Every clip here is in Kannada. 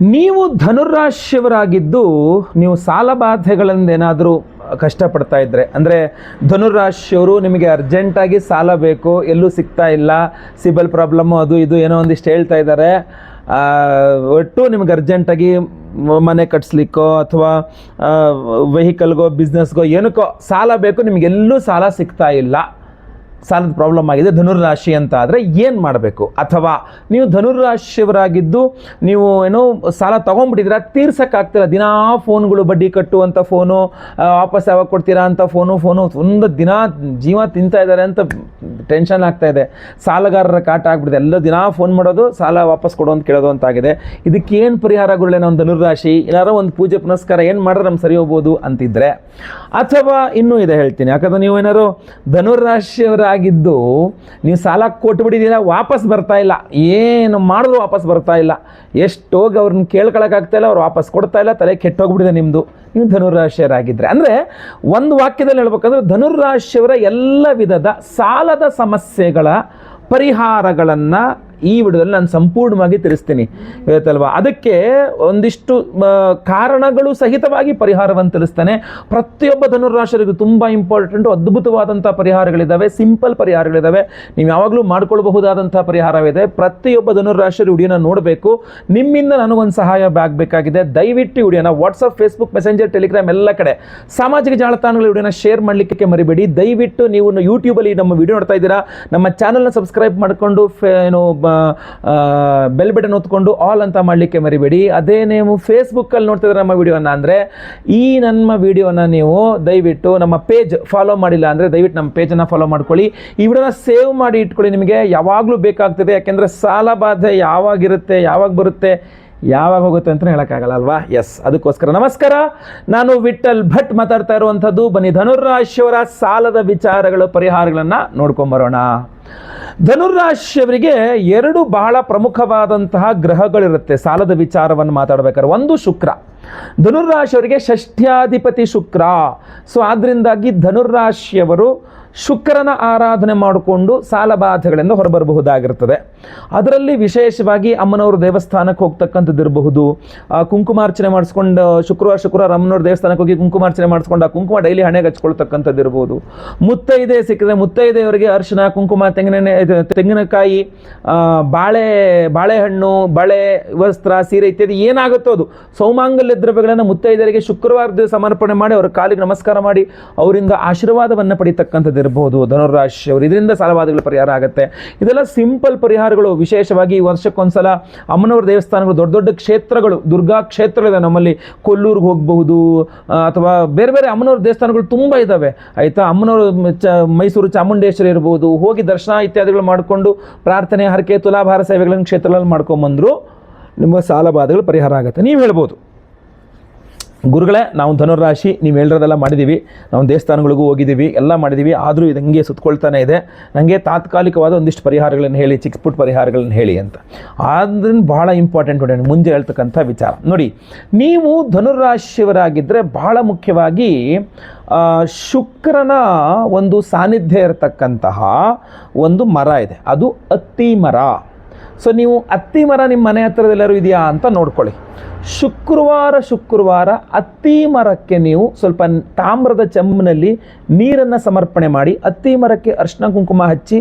ನೀವು ಧನುರಾಶಿಯವರಾಗಿದ್ದು ನೀವು ಸಾಲ ಬಾಧೆಗಳಿಂದೇನಾದರೂ ಕಷ್ಟಪಡ್ತಾ ಇದ್ದರೆ ಅಂದರೆ ಧನುರಾಶಿಯವರು ನಿಮಗೆ ಅರ್ಜೆಂಟಾಗಿ ಸಾಲ ಬೇಕು, ಎಲ್ಲೂ ಸಿಗ್ತಾ ಇಲ್ಲ, ಸಿಬಲ್ ಪ್ರಾಬ್ಲಮ್ಮು ಅದು ಇದು ಏನೋ ಒಂದಿಷ್ಟು ಹೇಳ್ತಾ ಇದ್ದಾರೆ. ಒಟ್ಟು ನಿಮ್ಗೆ ಅರ್ಜೆಂಟಾಗಿ ಮನೆ ಕಟ್ಸ್ಲಿಕ್ಕೋ ಅಥವಾ ವೆಹಿಕಲ್ಗೋ ಬಿಸ್ನೆಸ್ಗೋ ಏನಕ್ಕೋ ಸಾಲ ಬೇಕು ನಿಮಗೆಲ್ಲೂ ಸಾಲ ಸಿಗ್ತಾ ಇಲ್ಲ. ಸಾಲದ ಪ್ರಾಬ್ಲಮ್ ಆಗಿದೆ, ಧನುರ್ರಾಶಿ ಅಂತ ಆದರೆ ಏನು ಮಾಡಬೇಕು? ಅಥವಾ ನೀವು ಧನುರ್ರಾಶಿಯವರಾಗಿದ್ದು, ನೀವು ಏನೋ ಸಾಲ ತೊಗೊಂಡ್ಬಿಟ್ಟಿದ್ರೆ ತೀರ್ಸೋಕ್ಕಾಗ್ತಿಲ್ಲ, ದಿನಾ ಫೋನ್ಗಳು ಬಡ್ಡಿ ಕಟ್ಟುವಂಥ ಫೋನು ವಾಪಸ್ ಯಾವಾಗ ಕೊಡ್ತೀರಾ ಅಂತ ಫೋನು ಫೋನು, ಒಂದು ದಿನ ಜೀವ ತಿಂತಾ ಇದ್ದಾರೆ ಅಂತ ಟೆನ್ಷನ್ ಆಗ್ತಾ ಇದೆ. ಸಾಲಗಾರರ ಕಾಟ ಆಗ್ಬಿಟ್ಟಿದೆ, ಎಲ್ಲ ದಿನ ಫೋನ್ ಮಾಡೋದು, ಸಾಲ ವಾಪಸ್ ಕೊಡು ಅಂತ ಕೇಳೋದು ಅಂತಾಗಿದೆ ಇದಕ್ಕೆ ಏನು ಪರಿಹಾರಗಳೇನೋ ನಾವು ಧನುರ್ರಾಶಿ? ಏನಾರೋ ಒಂದು ಪೂಜೆ, ಪುನಸ್ಕಾರ ಏನು ಮಾಡಿದ್ರೆ ನಮ್ಗೆ ಸರಿ ಹೋಗ್ಬೋದು ಅಂತಿದ್ರೆ. ಅಥವಾ ಇನ್ನೂ ಇದೆ ಹೇಳ್ತೀನಿ, ಯಾಕಂದ್ರೆ ನೀವು ಏನಾದ್ರು ಧನುರ್ರಾಶಿಯವರಾಗಿದ್ದು ನೀವು ಸಾಲ ಕೊಟ್ಬಿಟ್ಟಿದ್ದೀರ ವಾಪಸ್ ಬರ್ತಾ ಇಲ್ಲ. ಏನು ಮಾಡಿದ್ರು ವಾಪಸ್ ಬರ್ತಾ ಇಲ್ಲ. ಎಷ್ಟೋಗಿ ಅವ್ರನ್ನ ಕೇಳ್ಕೊಳಕ್ಕಾಗ್ತಾ ಇಲ್ಲ, ಅವ್ರು ವಾಪಸ್ ಕೊಡ್ತಾ ಇಲ್ಲ, ತಲೆ ಕೆಟ್ಟೋಗ್ಬಿಟ್ಟಿದೆ ನಿಮ್ಮದು ನೀವು ಧನುರಾಶಿಯರಾಗಿದ್ದರೆ ಅಂದರೆ ಒಂದು ವಾಕ್ಯದಲ್ಲಿ ಹೇಳ್ಬೇಕಂದ್ರೆ ಧನುರಾಶಿಯವರ ಎಲ್ಲ ವಿಧದ ಸಾಲದ ಸಮಸ್ಯೆಗಳ ಪರಿಹಾರಗಳನ್ನು ಈ ವಿಡಿಯೋದಲ್ಲಿ ನಾನು ಸಂಪೂರ್ಣವಾಗಿ ತಿಳಿಸ್ತೀನಿ ಇವತ್ತಲ್ವಾ ಅದಕ್ಕೆ ಒಂದಿಷ್ಟು ಕಾರಣಗಳು ಸಹಿತವಾಗಿ ಪರಿಹಾರವನ್ನು ತಿಳಿಸ್ತಾನೆ. ಪ್ರತಿಯೊಬ್ಬ ಧನುರಾಶರಿಗೂ ತುಂಬ ಇಂಪಾರ್ಟೆಂಟ್ ಅದ್ಭುತವಾದಂಥ ಪರಿಹಾರಗಳಿದ್ದಾವೆ ಸಿಂಪಲ್ ಪರಿಹಾರಗಳಿದ್ದಾವೆ ನೀವು ಯಾವಾಗಲೂ ಮಾಡ್ಕೊಳ್ಬಹುದಾದಂಥ ಪರಿಹಾರವಿದೆ. ಪ್ರತಿಯೊಬ್ಬ ಧನುರಾಶರಿ ವಿಡಿಯೋನ ನೋಡಬೇಕು. ನಿಮ್ಮಿಂದ ನನಗೊಂದು ಸಹಾಯ ಆಗಬೇಕಾಗಿದೆ ದಯವಿಟ್ಟು ವಿಡಿಯೋನ ವಾಟ್ಸಪ್ ಫೇಸ್ಬುಕ್ ಮೆಸೆಂಜರ್ ಟೆಲಿಗ್ರಾಮ್ ಎಲ್ಲ ಕಡೆ ಸಾಮಾಜಿಕ ಜಾಲತಾಣಗಳ ವಿಡಿಯೋನ ಶೇರ್ ಮಾಡಲಿಕ್ಕೆ ಮರಿಬೇಡಿ. ದಯವಿಟ್ಟು ನೀವು ಯೂಟ್ಯೂಬಲ್ಲಿ ನಮ್ಮ ವಿಡಿಯೋ ನೋಡ್ತಾ ಇದ್ದೀರಾ, ನಮ್ಮ ಚಾನಲ್ನ ಸಬ್ಸ್ಕ್ರೈಬ್ ಮಾಡಿಕೊಂಡು ಏನು ಬೆಲ್ ಬಟನ್ ಹೊತ್ಕೊಂಡು ಆಲ್ ಅಂತ ಮಾಡಲಿಕ್ಕೆ ಮರಿಬೇಡಿ. ಅದೇ ನೀವು ಫೇಸ್ಬುಕ್ಕಲ್ಲಿ ನೋಡ್ತಿದ್ರೆ ನಮ್ಮ ವಿಡಿಯೋನ ಅಂದರೆ ಈ ನಮ್ಮ ವಿಡಿಯೋನ ನೀವು ದಯವಿಟ್ಟು ನಮ್ಮ ಪೇಜ್ ಫಾಲೋ ಮಾಡಿಲ್ಲ ಅಂದರೆ ದಯವಿಟ್ಟು ನಮ್ಮ ಪೇಜನ್ನು ಫಾಲೋ ಮಾಡ್ಕೊಳ್ಳಿ. ಈ ವಿಡಿಯೋನ ಸೇವ್ ಮಾಡಿ ಇಟ್ಕೊಳ್ಳಿ ನಿಮಗೆ. ಯಾವಾಗಲೂ ಬೇಕಾಗ್ತದೆ. ಯಾಕೆಂದರೆ ಸಾಲ ಬಾಧೆ ಯಾವಾಗಿರುತ್ತೆ, ಯಾವಾಗ ಬರುತ್ತೆ, ಯಾವಾಗ ಹೋಗುತ್ತೆ ಅಂತ ಹೇಳೋಕ್ಕಾಗಲ್ಲ ಅಲ್ವಾ? ಎಸ್ ಅದಕ್ಕೋಸ್ಕರ ನಮಸ್ಕಾರ. ನಾನು ವಿಠಲ್ ಭಟ್ ಮಾತಾಡ್ತಾ ಇರುವಂಥದ್ದು. ಬನ್ನಿ ಧನುರ್ರಾಶಿಯವರ ಸಾಲದ ವಿಚಾರಗಳು, ಪರಿಹಾರಗಳನ್ನು ನೋಡ್ಕೊಂಬರೋಣ. ಧನುರ್ರಾಶಿಯವರಿಗೆ ಎರಡು ಬಹಳ ಪ್ರಮುಖವಾದಂತಹ ಗ್ರಹಗಳಿರುತ್ತೆ. ಸಾಲದ ವಿಚಾರವನ್ನು ಮಾತಾಡಬೇಕಾದ್ರೆ ಒಂದು ಶುಕ್ರ. ಧನುರ್ರಾಶಿಯವರಿಗೆ ಷಷ್ಠ್ಯಾಧಿಪತಿ ಶುಕ್ರ. ಸೊ ಆದ್ರಿಂದಾಗಿ ಧನುರ್ರಾಶಿಯವರು ಶುಕ್ರನ ಆರಾಧನೆ ಮಾಡಿಕೊಂಡು ಸಾಲಬಾಧೆಗಳಿಂದ ಹೊರಬರಬಹುದಾಗಿರ್ತದೆ ಅದರಲ್ಲಿ ವಿಶೇಷವಾಗಿ ಅಮ್ಮನವರು ದೇವಸ್ಥಾನಕ್ಕೆ ಹೋಗ್ತಕ್ಕಂಥದ್ದು ಇರಬಹುದು. ಕುಂಕುಮಾರ್ಚನೆ ಮಾಡಿಸ್ಕೊಂಡು, ಶುಕ್ರವಾರ ಶುಕ್ರವಾರ ಅಮ್ಮನವ್ರ ದೇವಸ್ಥಾನಕ್ಕೆ ಹೋಗಿ ಕುಂಕುಮಾರ್ಚನೆ ಮಾಡಿಸ್ಕೊಂಡು ಆ ಕುಂಕುಮ ಡೈಲಿ ಹಣೆಗೆ ಹಚ್ಕೊಳ್ತಕ್ಕಂಥದ್ದು ಇರ್ಬೋದು ಮುತ್ತೈದೆ ಸಿಕ್ಕಿದ್ರೆ ಮುತ್ತೈದೆಯವರಿಗೆ ಅರಿಶಿನ, ಕುಂಕುಮ, ತೆಂಗಿನ ತೆಂಗಿನಕಾಯಿ ಬಾಳೆ, ಬಾಳೆಹಣ್ಣು, ಬಳೆ, ವಸ್ತ್ರ, ಸೀರೆ ಇತ್ಯಾದಿ ಏನಾಗುತ್ತೋ ಅದು. ಸೌಮಾಂಗಲ್ಯ ದ್ರವ್ಯಗಳನ್ನು ಮುತ್ತೈದೆಯರಿಗೆ ಶುಕ್ರವಾರ ಸಮರ್ಪಣೆ ಮಾಡಿ ಅವರ ಕಾಲಿಗೆ ನಮಸ್ಕಾರ ಮಾಡಿ ಅವರಿಂದ ಆಶೀರ್ವಾದವನ್ನು ಪಡಿತಕ್ಕಂಥದ್ದು ಇರಬಹುದು ಧನುರಾಶಿಯವರು. ಇದರಿಂದ ಸಾಲವಾದಗಳು ಪರಿಹಾರ ಆಗುತ್ತೆ. ಇದೆಲ್ಲ ಸಿಂಪಲ್ ಪರಿಹಾರಗಳು. ವಿಶೇಷವಾಗಿ ವರ್ಷಕ್ಕೊಂದ್ಸಲ ಅಮ್ಮನವರ ದೇವಸ್ಥಾನಗಳು, ದೊಡ್ಡ ದೊಡ್ಡ ಕ್ಷೇತ್ರಗಳು, ದುರ್ಗಾ ಕ್ಷೇತ್ರಗಳಿದೆ ನಮ್ಮಲ್ಲಿ. ಕೊಲ್ಲೂರಿಗೆ ಹೋಗಬಹುದು ಅಥವಾ ಬೇರೆ ಬೇರೆ ಅಮ್ಮನವ್ರ ದೇವಸ್ಥಾನಗಳು ತುಂಬ ಇದ್ದಾವೆ ಆಯಿತಾ? ಅಮ್ಮನವರು ಚ, ಮೈಸೂರು ಚಾಮುಂಡೇಶ್ವರಿ ಇರ್ಬೋದು. ಹೋಗಿ ದರ್ಶನ ಇತ್ಯಾದಿಗಳು ಮಾಡಿಕೊಂಡು ಪ್ರಾರ್ಥನೆ, ಹರಕೆ, ತುಲಾಭಾರ ಸೇವೆಗಳನ್ನು ಕ್ಷೇತ್ರಗಳಲ್ಲಿ ಮಾಡ್ಕೊಂಬಂದರು ನಿಮ್ಮ ಸಾಲ ಪರಿಹಾರ ಆಗುತ್ತೆ. ನೀವು ಹೇಳ್ಬೋದು. ಗುರುಗಳೇ, ನಾವು ಧನುರಾಶಿ ನೀವು ಹೇಳಿರೋದೆಲ್ಲ ಮಾಡಿದ್ದೀವಿ ನಾವು ದೇವಸ್ಥಾನಗಳಿಗೂ ಹೋಗಿದ್ದೀವಿ ಎಲ್ಲ ಮಾಡಿದ್ದೀವಿ ಆದರೂ ಇದು ಹಂಗೆ ಸುತ್ತಕೊಳ್ತಾನೆ ಇದೆ. ನನಗೆ ತಾತ್ಕಾಲಿಕವಾದ ಒಂದಿಷ್ಟು ಪರಿಹಾರಗಳನ್ನು ಹೇಳಿ ಚಿಕ್ಕ ಪುಟ್ಟ ಪರಿಹಾರಗಳನ್ನು ಹೇಳಿ ಅಂತ. ಆದ್ರಿಂದ ಭಾಳ ಇಂಪಾರ್ಟೆಂಟ್ ನೋಡಿ, ಮುಂದೆ ಹೇಳ್ತಕ್ಕಂಥ ವಿಚಾರ. ನೋಡಿ, ನೀವು ಧನುರಾಶಿಯವರಾಗಿದ್ದರೆ ಬಹಳ ಮುಖ್ಯವಾಗಿ ಶುಕ್ರನ ಒಂದು ಸಾನ್ನಿಧ್ಯ ಇರತಕ್ಕಂತಹ ಒಂದು ಮರ ಇದೆ. ಅದು ಅತ್ತಿ ಮರ. ಸೊ ನೀವು ಅತ್ತಿ ಮರ ನಿಮ್ಮ ಮನೆ ಹತ್ತಿರದೆಲ್ಲರೂ ಇದೆಯಾ ಅಂತ ನೋಡ್ಕೊಳ್ಳಿ. ಶುಕ್ರವಾರ ಶುಕ್ರವಾರ ಅತ್ತಿ ಮರಕ್ಕೆ ನೀವು ಸ್ವಲ್ಪ ತಾಮ್ರದ ಚಮ್ಮನಲ್ಲಿ ನೀರನ್ನು ಸಮರ್ಪಣೆ ಮಾಡಿ, ಅತ್ತಿ ಮರಕ್ಕೆ ಅರ್ಶಿನ ಕುಂಕುಮ ಹಚ್ಚಿ,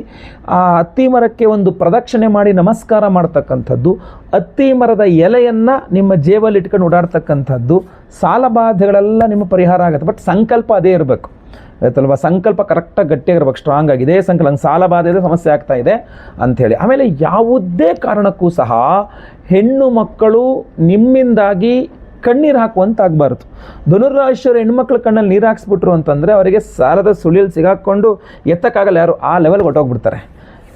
ಆ ಅತ್ತಿ ಮರಕ್ಕೆ ಒಂದು ಪ್ರದಕ್ಷಿಣೆ ಮಾಡಿ ನಮಸ್ಕಾರ ಮಾಡ್ತಕ್ಕಂಥದ್ದು, ಅತ್ತಿ ಮರದ ಎಲೆಯನ್ನು ನಿಮ್ಮ ಜೇಬಲ್ಲಿ ಇಟ್ಕೊಂಡು ಓಡಾಡ್ತಕ್ಕಂಥದ್ದು ಸಾಲಬಾಧೆಗಳೆಲ್ಲ ನಿಮ್ಮ ಪರಿಹಾರ ಆಗುತ್ತೆ. ಬಟ್ ಸಂಕಲ್ಪ ಅದೇ ಇರಬೇಕು. ಆಯ್ತಲ್ವಾ? ಸಂಕಲ್ಪ ಕರೆಕ್ಟಾಗಿ ಗಟ್ಟಿಯಾಗಿರ್ಬೇಕು ಸ್ಟ್ರಾಂಗ್ ಆಗಿದೆ ಸಂಕಲ್ಪ ಸಾಲ ಬಾಧೆ ಸಮಸ್ಯೆ ಆಗ್ತಾ ಇದೆ ಅಂಥೇಳಿ ಆಮೇಲೆ ಯಾವುದೇ ಕಾರಣಕ್ಕೂ ಸಹ ಹೆಣ್ಣು ಮಕ್ಕಳು ನಿಮ್ಮಿಂದಾಗಿ ಕಣ್ಣೀರು ಹಾಕುವಂತಾಗಬಾರ್ದು. ಧನುರಾಶಿಯವರು ಹೆಣ್ಮಕ್ಳ ಕಣ್ಣಲ್ಲಿ ನೀರು ಹಾಕ್ಸ್ಬಿಟ್ರು ಅಂತಂದರೆ ಅವರಿಗೆ ಸಾಲದ ಸುಳಿಯಲ್ಲಿ ಸಿಗಾಕೊಂಡು ಎತ್ತಕ್ಕಾಗಲ್ಲ ಯಾರು, ಆ ಲೆವೆಲ್ಗೆ ಹೊಟ್ಟೋಗ್ಬಿಡ್ತಾರೆ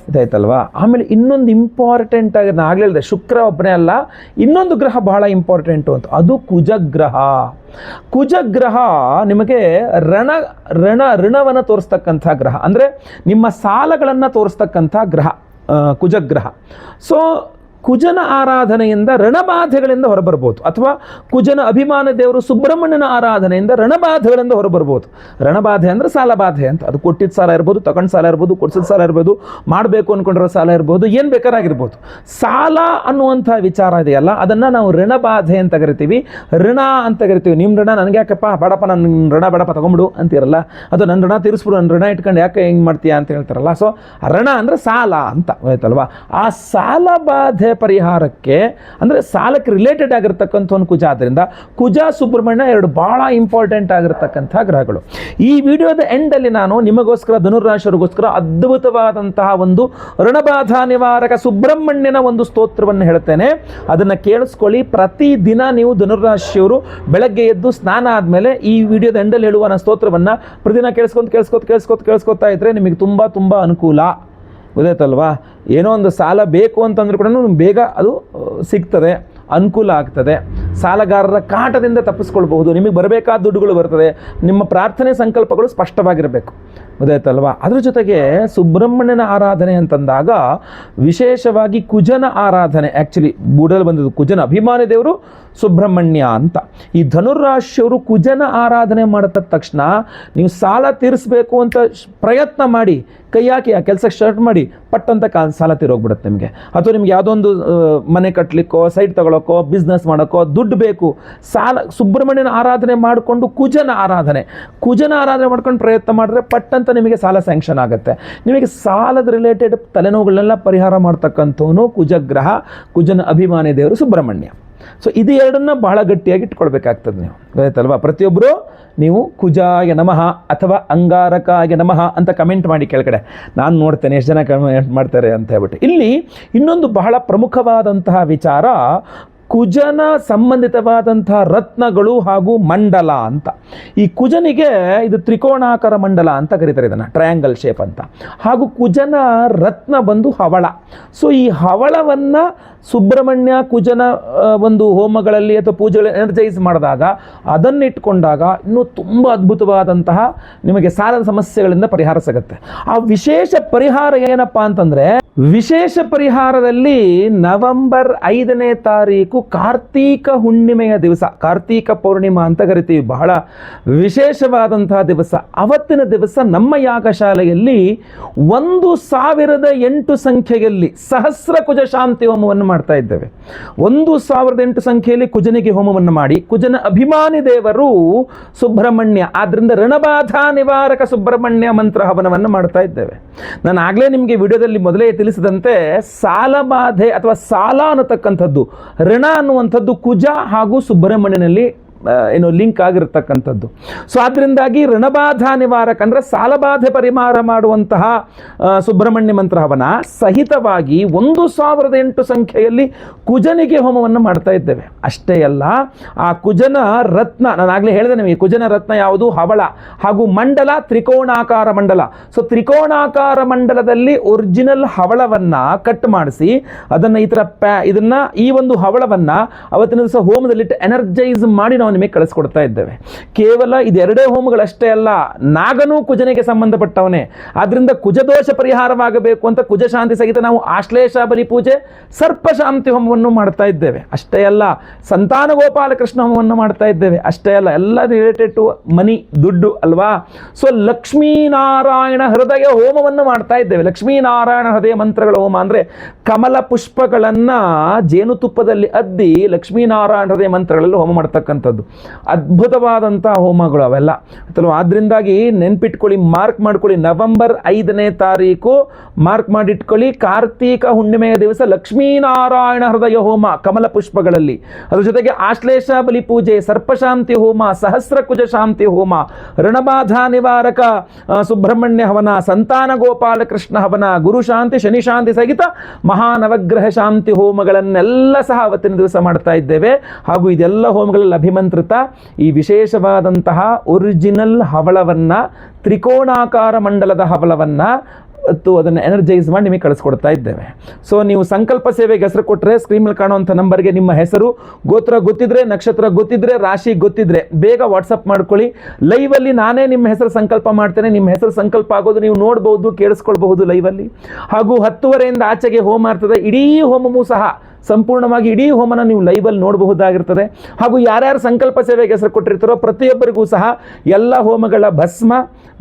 ಇದಾಯ್ತಲ್ವಾ? ಆಮೇಲೆ ಇನ್ನೊಂದು ಇಂಪಾರ್ಟೆಂಟ್ ಆಗಿ, ನಾನು ಆಗಲೇ ಹೇಳಿದೆ, ಶುಕ್ರ ಒಬ್ಬನೇ ಅಲ್ಲ, ಇನ್ನೊಂದು ಗ್ರಹ ಬಹಳ ಇಂಪಾರ್ಟೆಂಟು ಅಂತ ಅದು ಕುಜಗ್ರಹ. ಕುಜಗ್ರಹ ನಿಮಗೆ ರಣ ರಣ ಋಣವನ್ನು ತೋರಿಸ್ತಕ್ಕಂಥ ಗ್ರಹ. ಅಂದರೆ ನಿಮ್ಮ ಸಾಲಗಳನ್ನು ತೋರಿಸ್ತಕ್ಕಂಥ ಗ್ರಹ ಕುಜಗ್ರಹ. ಸೊ ಕುಜನ ಆರಾಧನೆಯಿಂದ ರಣಬಾಧೆಗಳಿಂದ ಹೊರಬರ್ಬೋದು ಅಥವಾ ಕುಜನ ಅಭಿಮಾನ ದೇವರು ಸುಬ್ರಹ್ಮಣ್ಯನ ಆರಾಧನೆಯಿಂದ ರಣಬಾಧೆಗಳಿಂದ ಹೊರಬರ್ಬೋದು ರಣಬಾಧೆ ಅಂದರೆ ಸಾಲಬಾಧೆ ಅಂತ. ಅದು ಕೊಟ್ಟಿದ್ದ ಸಾಲ ಇರ್ಬೋದು, ತಗೊಂಡು ಸಾಲ ಇರ್ಬೋದು, ಕೊಡ್ಸಿದ ಸಾಲ ಇರ್ಬೋದು, ಮಾಡಬೇಕು ಅಂದ್ಕೊಂಡಿರೋ ಸಾಲ ಇರ್ಬೋದು, ಏನು ಬೇಕಾರಾಗಿರ್ಬೋದು. ಸಾಲ ಅನ್ನುವಂಥ ವಿಚಾರ ಇದೆಯಲ್ಲ, ಅದನ್ನು ನಾವು ಋಣಬಾಧೆ ಅಂತ ಕರಿತೀವಿ. ಋಣ ಅಂತ ಕರಿತೀವಿ. ನಿಮ್ಮ ಋಣ ನನಗೆ ಯಾಕಪ್ಪ? ಬೇಡಪ್ಪ ನನ್ನ ಋಣ ಬೇಡಪ್ಪ ತಗೊಂಬಿಡು ಅಂತಿರಲ್ಲ. ಅದು ನನ್ನ ಋಣ ತೀರಿಸ್ಬಿಡು ನನ್ನ ಋಣ ಇಟ್ಕೊಂಡು ಯಾಕೆ ಹೆಂಗೆ ಮಾಡ್ತೀಯಾ ಅಂತ ಹೇಳ್ತಾರಲ್ಲ. ಸೊ ಋಣ ಅಂದರೆ ಸಾಲ ಅಂತ, ಆಯ್ತಲ್ವಾ? ಆ ಸಾಲ ಬಾಧೆ ಪರಿಹಾರಕ್ಕೆ, ಅಂದರೆ ಸಾಲಕ್ಕೆ ರಿಲೇಟೆಡ್ ಆಗಿರ್ತಕ್ಕಂಥ ಒಂದು ಕುಜ. ಆದ್ದರಿಂದ ಕುಜ, ಸುಬ್ರಹ್ಮಣ್ಯ ಎರಡು ಭಾಳ ಇಂಪಾರ್ಟೆಂಟ್ ಆಗಿರ್ತಕ್ಕಂಥ ಗ್ರಹಗಳು. ಈ ವಿಡಿಯೋದ ಎಂಡಲ್ಲಿ ನಾನು ನಿಮಗೋಸ್ಕರ ಧನುರಾಶರಿಗೋಸ್ಕರ ಅದ್ಭುತವಾದಂತಹ ಒಂದು ಋಣಬಾಧ ನಿವಾರಕ ಸುಬ್ರಹ್ಮಣ್ಯನ ಒಂದು ಸ್ತೋತ್ರವನ್ನು ಹೇಳ್ತೇನೆ. ಅದನ್ನು ಕೇಳಿಸ್ಕೊಳ್ಳಿ. ಪ್ರತಿದಿನ ನೀವು ಧನುರಾಶಿಯವರು ಬೆಳಗ್ಗೆ ಎದ್ದು ಸ್ನಾನ ಆದಮೇಲೆ ಈ ವಿಡಿಯೋದ ಎಂಡಲ್ಲಿ ಹೇಳುವ ಸ್ತೋತ್ರವನ್ನು ಪ್ರತಿದಿನ ಕೇಳಿಸ್ಕೊಂತ, ಕೇಳಿಸ್ಕೊತ ಕೇಳಿಸ್ಕೊತ, ಕೇಳಿಸ್ಕೊತಾ ಇದ್ದರೆ ನಿಮಗೆ ತುಂಬ ತುಂಬ ಅನುಕೂಲ. ಗೊತ್ತಾಯ್ತಲ್ವಾ ಏನೋ ಒಂದು ಸಾಲ ಬೇಕು ಅಂತಂದ್ರೂ ಕೂಡ ಬೇಗ ಅದು ಸಿಗ್ತದೆ, ಅನುಕೂಲ ಆಗ್ತದೆ. ಸಾಲಗಾರರ ಕಾಟದಿಂದ ತಪ್ಪಿಸ್ಕೊಳ್ಬಹುದು. ನಿಮಗೆ ಬರಬೇಕಾದ ದುಡ್ಡುಗಳು ಬರ್ತದೆ. ನಿಮ್ಮ ಪ್ರಾರ್ಥನೆ ಸಂಕಲ್ಪಗಳು ಸ್ಪಷ್ಟವಾಗಿರಬೇಕು. ಗೊತ್ತಾಯ್ತಲ್ವಾ ಅದ್ರ ಜೊತೆಗೆ ಸುಬ್ರಹ್ಮಣ್ಯನ ಆರಾಧನೆ ಅಂತಂದಾಗ ವಿಶೇಷವಾಗಿ ಕುಜನ ಆರಾಧನೆ. ಆ್ಯಕ್ಚುಲಿ ಬೂಡಲ್ಲಿ ಬಂದದ್ದು ಕುಜನ ಅಭಿಮಾನಿ ದೇವರು ಸುಬ್ರಹ್ಮಣ್ಯ ಅಂತ. ಈ ಧನುರಾಶಿಯವರು ಕುಜನ ಆರಾಧನೆ ಮಾಡಿದ ತಕ್ಷಣ ನೀವು ಸಾಲ ತೀರಿಸಬೇಕು ಅಂತ ಪ್ರಯತ್ನ ಮಾಡಿ, ಕೈ ಹಾಕಿ ಆ ಕೆಲಸಕ್ಕೆ ಸ್ಟಾರ್ಟ್ ಮಾಡಿ, ಪಟ್ಟಂತ ಕಾ ಸಾಲ ತೀರೋಗ್ಬಿಡುತ್ತೆ ನಿಮಗೆ. ಅಥವಾ ನಿಮ್ಗೆ ಯಾವುದೊಂದು ಮನೆ ಕಟ್ಟಲಿಕ್ಕೋ ಸೈಟ್ ತಗೊಳಕ್ಕೋ ಬಿಸ್ನೆಸ್ ಮಾಡೋಕ್ಕೋ ದುಡ್ಡು ಬೇಕು. ಸಾಲ, ಸುಬ್ರಹ್ಮಣ್ಯನ ಆರಾಧನೆ ಮಾಡಿಕೊಂಡು ಕುಜನ ಆರಾಧನೆ. ಕುಜನ ಆರಾಧನೆ ಮಾಡ್ಕೊಂಡು ಪ್ರಯತ್ನ ಮಾಡಿದ್ರೆ ಪಟ್ಟಂತ ನಿಮಗೆ ಸಾಲ ಸ್ಯಾಂಕ್ಷನ್ ಆಗುತ್ತೆ. ನಿಮಗೆ ಸಾಲದ ರಿಲೇಟೆಡ್ ತಲೆನೋವುಗಳನ್ನೆಲ್ಲ ಪರಿಹಾರ ಮಾಡ್ತಕ್ಕಂಥವನು ಕುಜಗ್ರಹ, ಕುಜನ ಅಭಿಮಾನಿ ದೇವರು ಸುಬ್ರಹ್ಮಣ್ಯ. ಸೊ ಇದು ಎರಡನ್ನ ಬಹಳ ಗಟ್ಟಿಯಾಗಿ ಇಟ್ಕೊಳ್ಬೇಕಾಗ್ತದೆ ನೀವು. ಗೊತ್ತಾಯ್ತಲ್ವಾ? ಪ್ರತಿಯೊಬ್ಬರು ನೀವು ಕುಜಾಯ ನಮಃ ಅಥವಾ ಅಂಗಾರಕಾಯ ನಮಃ ಅಂತ ಕಮೆಂಟ್ ಮಾಡಿ ಕೆಳಗಡೆ. ನಾನು ನೋಡ್ತೇನೆ ಎಷ್ಟು ಜನ ಕಮೆಂಟ್ ಮಾಡ್ತಾರೆ ಅಂತ ಹೇಳ್ಬಿಟ್ಟು. ಇಲ್ಲಿ ಇನ್ನೊಂದು ಬಹಳ ಪ್ರಮುಖವಾದಂತಹ ವಿಚಾರ ಕುಜನ ಸಂಬಂಧಿತವಾದಂತಹ ರತ್ನಗಳು ಹಾಗೂ ಮಂಡಲ ಅಂತ. ಈ ಕುಜನಿಗೆ ಇದು ತ್ರಿಕೋಣಾಕಾರ ಮಂಡಲ ಅಂತ ಕರೀತಾರೆ ಇದನ್ನು, ಟ್ರಯಾಂಗಲ್ ಶೇಪ್ ಅಂತ. ಹಾಗೂ ಕುಜನ ರತ್ನ ಬಂದು ಹವಳ. ಸೊ ಈ ಹವಳವನ್ನು ಸುಬ್ರಹ್ಮಣ್ಯ ಕುಜನ ಒಂದು ಹೋಮಗಳಲ್ಲಿ ಅಥವಾ ಪೂಜೆಗಳಲ್ಲಿ ಎನರ್ಜೈಸ್ ಮಾಡಿದಾಗ, ಅದನ್ನಿಟ್ಕೊಂಡಾಗ ಇನ್ನೂ ತುಂಬ ಅದ್ಭುತವಾದಂತಹ ನಿಮಗೆ ಸಾಲದ ಸಮಸ್ಯೆಗಳಿಂದ ಪರಿಹಾರ ಸಿಗುತ್ತೆ. ಆ ವಿಶೇಷ ಪರಿಹಾರ ಏನಪ್ಪ ಅಂತಂದ್ರೆ, ವಿಶೇಷ ಪರಿಹಾರದಲ್ಲಿ ನವೆಂಬರ್ ಐದನೇ ತಾರೀಕು ಕಾರ್ತೀಕ ಹುಣ್ಣಿಮೆಯ ದಿವಸ, ಕಾರ್ತೀಕ ಪೌರ್ಣಿಮಾ ಅಂತ ಕರಿತೀವಿ. ಬಹಳ ವಿಶೇಷವಾದಂತಹ ದಿವಸ. ಅವತ್ತಿನ ದಿವಸ ನಮ್ಮ ಯಾಗಶಾಲೆಯಲ್ಲಿ ಒಂದು ಸಾವಿರದ ಎಂಟು ಸಂಖ್ಯೆಯಲ್ಲಿ ಸಹಸ್ರ ಕುಜ ಶಾಂತಿ ಹೋಮವನ್ನು ಮಾಡ್ತಾ ಇದ್ದೇವೆ. ಒಂದು ಸಾವಿರದ ಎಂಟು ಸಂಖ್ಯೆಯಲ್ಲಿ ಕುಜನಿಗೆ ಹೋಮವನ್ನು ಮಾಡಿ, ಕುಜನ ಅಭಿಮಾನಿ ದೇವರು ಸುಬ್ರಹ್ಮಣ್ಯ ಆದ್ದರಿಂದ ಋಣಬಾಧಾ ನಿವಾರಕ ಸುಬ್ರಹ್ಮಣ್ಯ ಮಂತ್ರ ಹವನವನ್ನು ಮಾಡ್ತಾ ಇದ್ದೇವೆ. ನಾನು ಆಗಲೇ ನಿಮಗೆ ವಿಡಿಯೋದಲ್ಲಿ ಮೊದಲೇ ತಿಳಿಸಿದಂತೆ ಸಾಲ ಬಾಧೆ ಅಥವಾ ಸಾಲ ಅನ್ನತಕ್ಕಂಥದ್ದು ಋಣ ಅನ್ನುವಂಥದ್ದು ಕುಜ ಹಾಗೂ ಸುಬ್ರಹ್ಮಣ್ಯನಲ್ಲಿ ಏನು ಲಿಂಕ್ ಆಗಿರತಕ್ಕಂಥದ್ದು. ಸೊ ಅದರಿಂದಾಗಿ ಋಣಬಾಧ ನಿವಾರಕ ಅಂದರೆ ಸಾಲಬಾಧೆ ಪರಿಹಾರ ಮಾಡುವಂತಹ ಸುಬ್ರಹ್ಮಣ್ಯ ಮಂತ್ರ ಹವನ ಸಹಿತವಾಗಿ ಒಂದು ಸಾವಿರದ ಎಂಟು ಸಂಖ್ಯೆಯಲ್ಲಿ ಕುಜನಿಗೆ ಹೋಮವನ್ನು ಮಾಡ್ತಾ ಇದ್ದೇವೆ. ಅಷ್ಟೇ ಅಲ್ಲ, ಆ ಕುಜನ ರತ್ನ, ನಾನು ಆಗಲೇ ಹೇಳಿದೆ ನಿಮಗೆ, ಕುಜನ ರತ್ನ ಯಾವುದು? ಹವಳ ಹಾಗೂ ಮಂಡಲ ತ್ರಿಕೋಣಾಕಾರ ಮಂಡಲ. ಸೊ ತ್ರಿಕೋಣಾಕಾರ ಮಂಡಲದಲ್ಲಿ ಒರಿಜಿನಲ್ ಹವಳವನ್ನು ಕಟ್ ಮಾಡಿಸಿ, ಅದನ್ನ ಈ ಥರ ಪ್ಯಾ, ಇದನ್ನ ಈ ಒಂದು ಹವಳವನ್ನು ಅವತ್ತಿನ ದಿವಸ ಹೋಮದಲ್ಲಿಟ್ಟು ಎನರ್ಜೈಸ್ ಮಾಡಿ ನಾವು ನಿಮಗೆ ಕಳಿಸ್ಕೊಡ್ತಾ ಇದ್ದೇವೆ. ಕೇವಲ ಇದೆರಡೇ ಹೋಮಗಳಷ್ಟೇ ಅಲ್ಲ, ನಾಗನೂ ಕುಜನಿಗೆ ಸಂಬಂಧಪಟ್ಟವನೇ. ಆದ್ರಿಂದ ಕುಜದೋಷ ಪರಿಹಾರವಾಗಬೇಕು ಅಂತ ಕುಜಶಾಂತಿ ಸಹಿತ ನಾವು ಆಶ್ಲೇಷ ಬಲಿ ಪೂಜೆ ಸರ್ಪಶಾಂತಿ ಹೋಮವನ್ನು ಮಾಡ್ತಾ ಇದ್ದೇವೆ. ಅಷ್ಟೇ ಅಲ್ಲ, ಸಂತಾನ ಗೋಪಾಲಕೃಷ್ಣ ಹೋಮವನ್ನು ಮಾಡ್ತಾ ಇದ್ದೇವೆ. ಅಷ್ಟೇ ಅಲ್ಲ, ಎಲ್ಲ ರಿಲೇಟೆಡ್ ಟು ಮನಿ, ದುಡ್ಡು ಅಲ್ವಾ? ಸೊ ಲಕ್ಷ್ಮೀನಾರಾಯಣ ಹೃದಯ ಹೋಮವನ್ನು ಮಾಡ್ತಾ ಇದ್ದೇವೆ. ಲಕ್ಷ್ಮೀನಾರಾಯಣ ಹೃದಯ ಮಂತ್ರಗಳ ಹೋಮ ಅಂದ್ರೆ ಕಮಲ ಪುಷ್ಪಗಳನ್ನ ಜೇನುತುಪ್ಪದಲ್ಲಿ ಅದ್ದಿ ಲಕ್ಷ್ಮೀನಾರಾಯಣ ಹೃದಯ ಮಂತ್ರಗಳಲ್ಲಿ ಹೋಮ ಮಾಡ್ತಕ್ಕಂಥದ್ದು. ಅದ್ಭುತವಾದಂತಹ ಹೋಮಗಳು ಅವೆಲ್ಲ. ಅಥವಾ ಆದ್ರಿಂದಾಗಿ ನೆನ್ಪಿಟ್ಕೊಳ್ಳಿ, ಮಾರ್ಕ್ ಮಾಡ್ಕೊಳ್ಳಿ. ನವೆಂಬರ್ ಐದನೇ ತಾರೀಕು ಮಾರ್ಕ್ ಮಾಡಿಟ್ಕೊಳ್ಳಿ. ಕಾರ್ತೀಕ ಹುಣ್ಣಿಮೆಯ ದಿವಸ ಲಕ್ಷ್ಮೀನಾರಾಯಣ ಹೃದಯ ಹೋಮ ಕಮಲ ಪುಷ್ಪಗಳಲ್ಲಿ. ಅದ್ರ ಜೊತೆಗೆ ಆಶ್ಲೇಷ ಬಲಿ ಪೂಜೆ, ಸರ್ಪಶಾಂತಿ ಹೋಮ, ಸಹಸ್ರ ಕುಜ ಶಾಂತಿ ಹೋಮ ಋಣಬಾಧಾ ನಿವಾರಕ ಸುಬ್ರಹ್ಮಣ್ಯ ಹವನ, ಸಂತಾನ ಗೋಪಾಲ ಕೃಷ್ಣ ಹವನ, ಗುರು ಶಾಂತಿ, ಶನಿ ಶಾಂತಿ ಸಹಿತ ಮಹಾನವಗ್ರಹ ಶಾಂತಿ ಹೋಮಗಳನ್ನೆಲ್ಲ ಸಹ ಅವತ್ತಿನ ದಿವಸ ಮಾಡ್ತಾ ಇದ್ದೇವೆ. ಹಾಗೂ ಇದೆಲ್ಲ ಹೋಮಗಳಲ್ಲಿ ಅಭಿಮಂತ್ರಿತ ಈ ವಿಶೇಷವಾದಂತಹ ಒರಿಜಿನಲ್ ಹವಳವನ್ನ, ತ್ರಿಕೋಣಾಕಾರ ಮಂಡಲದ ಹವಳವನ್ನ ಮತ್ತು ಅದನ್ನು ಎನರ್ಜೈಸ್ ಮಾಡಿ ನಿಮಗೆ ಕಳಿಸ್ಕೊಡ್ತಾ ಇದ್ದೇವೆ. ಸೊ ನೀವು ಸಂಕಲ್ಪ ಸೇವೆಗೆ ಹೆಸರು ಕೊಟ್ಟರೆ ಸ್ಕ್ರೀನ್ ಮೇಲೆ ಕಾಣುವಂಥ ನಂಬರ್ಗೆ ನಿಮ್ಮ ಹೆಸರು, ಗೋತ್ರ ಗೊತ್ತಿದ್ರೆ, ನಕ್ಷತ್ರ ಗೊತ್ತಿದ್ರೆ, ರಾಶಿ ಗೊತ್ತಿದ್ರೆ ಬೇಗ ವಾಟ್ಸಪ್ ಮಾಡ್ಕೊಳ್ಳಿ. ಲೈವಲ್ಲಿ ನಾನೇ ನಿಮ್ಮ ಹೆಸರು ಸಂಕಲ್ಪ ಮಾಡ್ತೇನೆ. ನಿಮ್ಮ ಹೆಸರು ಸಂಕಲ್ಪ ಆಗೋದು ನೀವು ನೋಡ್ಬೋದು, ಕೇಳಿಸ್ಕೊಳ್ಬಹುದು ಲೈವಲ್ಲಿ ಹಾಗೂ ಹತ್ತುವರೆಯಿಂದ ಆಚೆಗೆ ಹೋಮ ಇರ್ತದೆ ಇಡೀ ಹೋಮವೂ ಸಹ ಸಂಪೂರ್ಣವಾಗಿ ಇಡೀ ಹೋಮನ ನೀವು ಲೈವಲ್ಲಿ ನೋಡಬಹುದಾಗಿರ್ತದೆ. ಹಾಗೂ ಯಾರ್ಯಾರು ಸಂಕಲ್ಪ ಸೇವೆಗೆ ಹೆಸರು ಕೊಟ್ಟಿರ್ತಾರೋ ಪ್ರತಿಯೊಬ್ಬರಿಗೂ ಸಹ ಎಲ್ಲ ಹೋಮಗಳ ಭಸ್ಮ,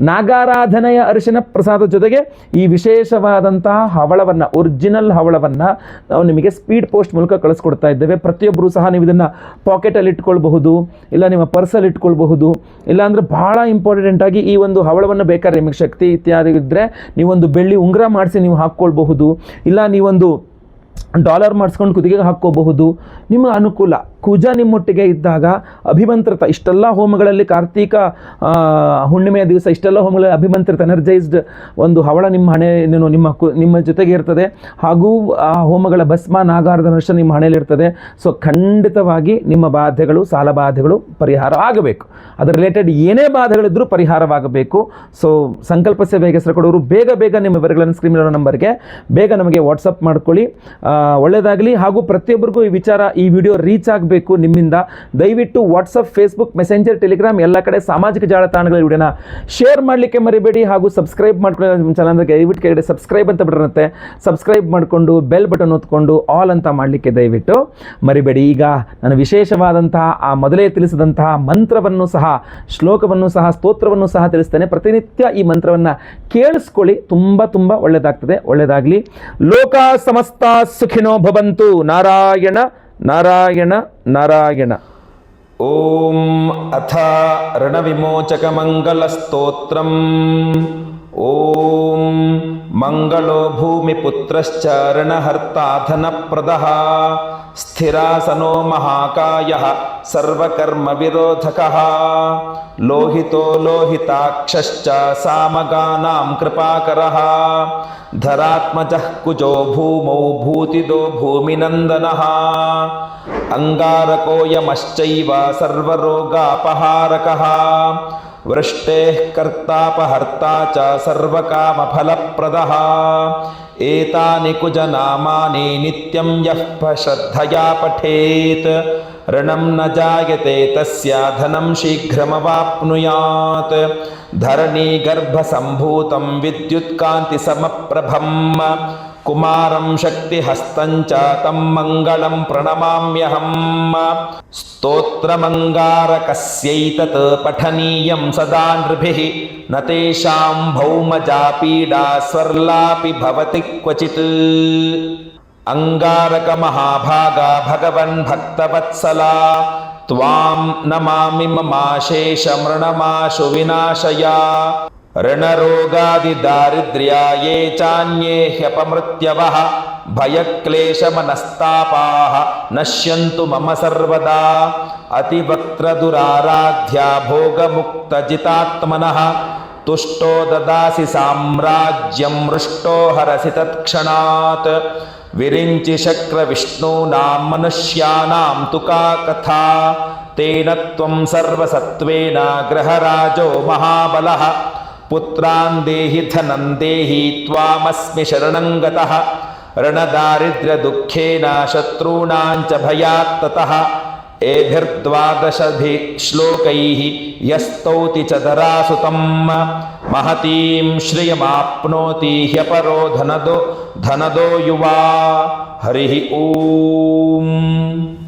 ನಾಗಾರಾಧನೆಯ ಅರಿಶಿನ ಪ್ರಸಾದ ಜೊತೆಗೆ ಈ ವಿಶೇಷವಾದಂತಹ ಹವಳವನ್ನು ಒರಿಜಿನಲ್ ಹವಳವನ್ನು ನಾವು ನಿಮಗೆ ಸ್ಪೀಡ್ ಪೋಸ್ಟ್ ಮೂಲಕ ಕಳಿಸ್ಕೊಡ್ತಾ ಇದ್ದೇವೆ. ಪ್ರತಿಯೊಬ್ಬರು ಸಹ ನೀವು ಇದನ್ನು ಪಾಕೆಟಲ್ಲಿ ಇಟ್ಕೊಳ್ಬಹುದು, ಇಲ್ಲ ನಿಮ್ಮ ಪರ್ಸಲ್ಲಿ ಇಟ್ಕೊಳ್ಬಹುದು ಇಲ್ಲಾಂದರೆ ಬಹಳ ಇಂಪಾರ್ಟೆಂಟ್ ಆಗಿ ಈ ಒಂದು ಹವಳವನ್ನು ಬೇಕಾದ್ರೆ ನಿಮಗೆ ಶಕ್ತಿ ಇತ್ಯಾದಿ ಇದ್ದರೆ ನೀವೊಂದು ಬೆಳ್ಳಿ ಉಂಗುರ ಮಾಡಿಸಿ ನೀವು ಹಾಕ್ಕೊಳ್ಬಹುದು, ಇಲ್ಲ ನೀವೊಂದು ಡಾಲರ್ ಮಾಡಿಸ್ಕೊಂಡು ಕುದಿಗೆ ಹಾಕ್ಕೋಬಹುದು. ನಿಮ್ಮ ಅನುಕೂಲ. ಕುಜ ನಿಮ್ಮೊಟ್ಟಿಗೆ ಇದ್ದಾಗ ಅಭಿಮಂತ್ರಿತ, ಇಷ್ಟೆಲ್ಲ ಹೋಮಗಳಲ್ಲಿ ಕಾರ್ತೀಕ ಹುಣ್ಣಿಮೆಯ ದಿವಸ ಇಷ್ಟೆಲ್ಲ ಹೋಮಗಳಲ್ಲಿ ಅಭಿಮಂತ್ರಿತ ಎನರ್ಜೈಸ್ಡ್ ಒಂದು ಹವಳ ನಿಮ್ಮ ಹಣೆ ನಿಮ್ಮ ಕು ನಿಮ್ಮ ಜೊತೆಗೆ ಇರ್ತದೆ. ಹಾಗೂ ಆ ಹೋಮಗಳ ಭಸ್ಮ ನಾಗಾರದ ವರ್ಷ ನಿಮ್ಮ ಹಣೆಯಲ್ಲಿ ಇರ್ತದೆ. ಸೊ ಖಂಡಿತವಾಗಿ ನಿಮ್ಮ ಬಾಧೆಗಳು, ಸಾಲ ಬಾಧೆಗಳು ಪರಿಹಾರ ಆಗಬೇಕು. ಅದರ ರಿಲೇಟೆಡ್ ಏನೇ ಬಾಧೆಗಳಿದ್ರೂ ಪರಿಹಾರವಾಗಬೇಕು. ಸೊ ಸಂಕಲ್ಪ ಸೇವೆಗೆ ಹೆಸರು ಕೊಡೋರು ಬೇಗ ಬೇಗ ನಿಮ್ಮ ವಿವರಗಳನ್ನು ಸ್ಕ್ರೀನ್ ಇರೋ ನಂಬರ್ಗೆ ಬೇಗ ನಮಗೆ ವಾಟ್ಸಪ್ ಮಾಡ್ಕೊಳ್ಳಿ. ಒಳ್ಳೆಯದಾಗಲಿ ಹಾಗೂ ಪ್ರತಿಯೊಬ್ಬರಿಗೂ ಈ ವಿಚಾರ, ಈ ವಿಡಿಯೋ ರೀಚ್ ಆಗಬೇಕು. ನಿಮ್ಮಿಂದ. ದಯವಿಟ್ಟು ವಾಟ್ಸಪ್ ಫೇಸ್ಬುಕ್ ಮೆಸೆಂಜರ್ ಟೆಲಿಗ್ರಾಮ್ ಎಲ್ಲ ಕಡೆ ಸಾಮಾಜಿಕ ಜಾಲತಾಣಗಳ ವಿಡಿಯೋನ ಶೇರ್ ಮಾಡಲಿಕ್ಕೆ ಮರಿಬೇಡಿ ಹಾಗೂ ಸಬ್ಸ್ಕ್ರೈಬ್ ಮಾಡ್ಕೊಳ್ಳಿ ನಿಮ್ಮ ಚಾನಲ್ ದಯವಿಟ್ಟು ಕೆಳಗಡೆ ಸಬ್ಸ್ಕ್ರೈಬ್ ಅಂತ ಬಿಟ್ಟಿರುತ್ತೆ ಸಬ್ಸ್ಕ್ರೈಬ್ ಮಾಡಿಕೊಂಡು ಬೆಲ್ ಬಟನ್ ಒತ್ಕೊಂಡು ಆಲ್ ಅಂತ ಮಾಡಲಿಕ್ಕೆ ದಯವಿಟ್ಟು ಮರಿಬೇಡಿ. ಈಗ ನಾನು ವಿಶೇಷವಾದಂತಹ ಆ ಮೊದಲೇ ತಿಳಿಸಿದಂತಹ ಮಂತ್ರವನ್ನು ಸಹ, ಶ್ಲೋಕವನ್ನು ಸಹ, ಸ್ತೋತ್ರವನ್ನು ಸಹ ತಿಳಿಸ್ತೇನೆ. ಪ್ರತಿನಿತ್ಯ ಈ ಮಂತ್ರವನ್ನು ಕೇಳಿಸ್ಕೊಳ್ಳಿ. ತುಂಬ ತುಂಬ ಒಳ್ಳೆಯದಾಗ್ತದೆ ಒಳ್ಳೆಯದಾಗಲಿ ಲೋಕ ಸಮಸ್ತ ಸುಖಿನೋ ಭವಂತು. ನಾರಾಯಣ నారాయణ నారాయణ. ఓం అథ రణవిమోచకమంగళస్తోత్రం. ఓం మంగళో భూమిపుత్రశ్చారణహర్తాధనప్రద స్థిరాసనో మహాకాయ సర్వకర్మ విరోధక लोहितो लोहिताक्षश्च सामगानां कृपाकरः। धरात्मजः कुजो भूमौ भूतिदो भूमिनन्दनः। अङ्गारकोऽयमश्चैव सर्वरोगापहारकः। वृष्टेः कर्तापहर्ता च सर्वकामफलप्रदः। एतानि कुजनामानि नित्यं यः श्रद्धया पठेत्। ऋणं न जायते तस्य धनं शीघ्रमवाप्नुयात्। धरणीगर्भसम्भूतं विद्युत्कान्तिसमप्रभम्। कुमारं शक्तिहस्तं च तं मङ्गलं प्रणमाम्यहम् स्तोत्रमङ्गारकस्यैतत् पठनीयं सदा नृभिः। न तेषां भौमजा पीडा स्वर्लापि भवति क्वचित्। अङ्गारकमहाभागा भगवन् भक्तवत्सला। त्वां नमामि ममाशेषमृणमाशु विनाशया ऋणरोगादिदारिद्र्या ये चान्ये ह्यपमृत्यवः, भयक्लेशमनस्तापाः, नश्यन्तु मम सर्वदा। अतिवक्त्रदुराराध्या भोगमुक्तजितात्मनः, तुष्टो ददासि साम्राज्यं, मृष्टो हरसि तत्क्षणात्। विरिञ्चि शक्रविष्णूनां मनुष्याणां तु का कथा? तेन त्वं सर्वसत्त्वेन ग्रहराजो महाबलः। पुत्रान् देहि धनं देहि त्वामस्मि शरणं गतः। ऋणदारिद्र्यदुःखेन शत्रूणां च भयात् ततः। एभिर्द्वादशभिः श्लोकैः यस्तौति च महतीं श्रियमाप्नोति ह्यपरो धनदो धनदो युवा। हरिः ॐ।